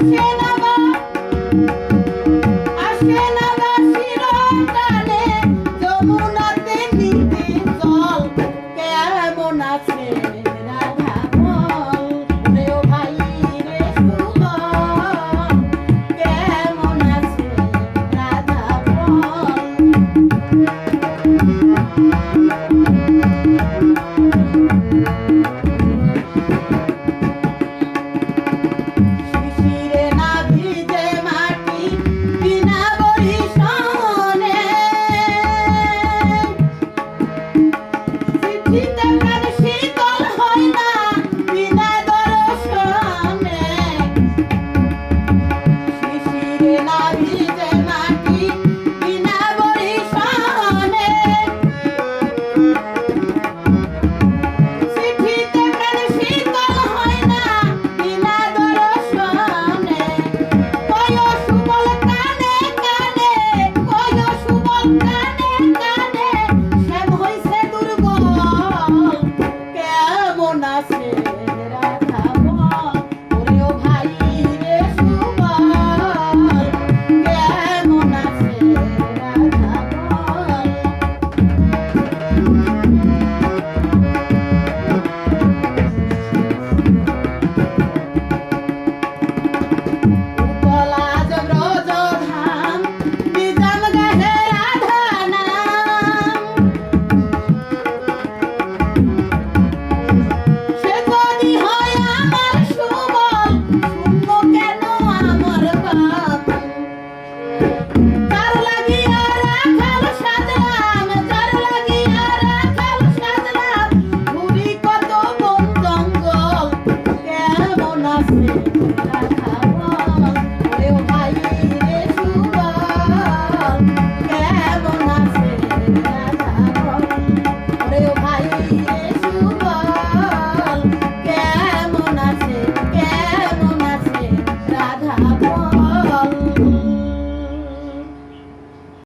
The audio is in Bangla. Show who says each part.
Speaker 1: আসে না আসে না শিরকাল Thank you.